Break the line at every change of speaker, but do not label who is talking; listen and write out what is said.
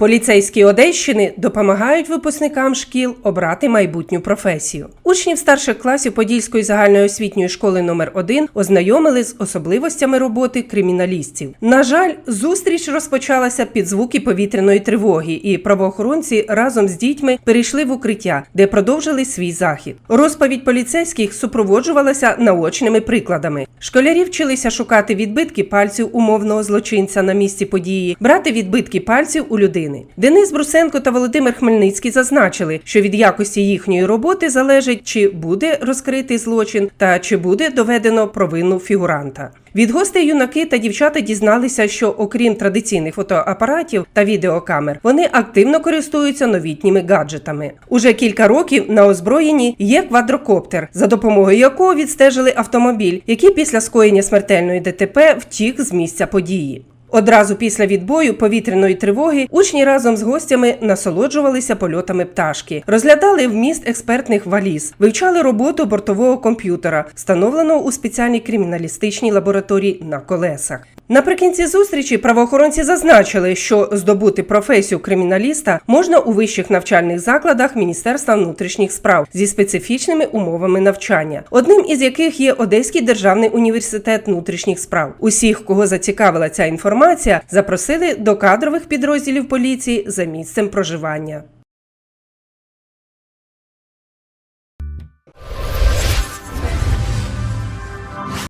Поліцейські Одещини допомагають випускникам шкіл обрати майбутню професію. Учнів старших класів Подільської загальної освітньої школи номер 1 ознайомили з особливостями роботи криміналістів. На жаль, зустріч розпочалася під звуки повітряної тривоги, і правоохоронці разом з дітьми перейшли в укриття, де продовжили свій захід. Розповідь поліцейських супроводжувалася наочними прикладами. Школярі вчилися шукати відбитки пальців умовного злочинця на місці події, брати відбитки пальців у людини. Денис Брусенко та Володимир Хмельницький зазначили, що від якості їхньої роботи залежить, чи буде розкритий злочин та чи буде доведено провину фігуранта. Від гостей юнаки та дівчата дізналися, що окрім традиційних фотоапаратів та відеокамер, вони активно користуються новітніми гаджетами. Уже кілька років на озброєнні є квадрокоптер, за допомогою якого відстежили автомобіль, який після скоєння смертельної ДТП втік з місця події. Одразу після відбою повітряної тривоги учні разом з гостями насолоджувалися польотами пташки, розглядали вміст експертних валіз, вивчали роботу бортового комп'ютера, встановленого у спеціальній криміналістичній лабораторії на колесах. Наприкінці зустрічі правоохоронці зазначили, що здобути професію криміналіста можна у вищих навчальних закладах Міністерства внутрішніх справ зі специфічними умовами навчання, одним із яких є Одеський державний університет внутрішніх справ. Усіх, кого зацікавила ця інформація, запросили до кадрових підрозділів поліції за місцем проживання.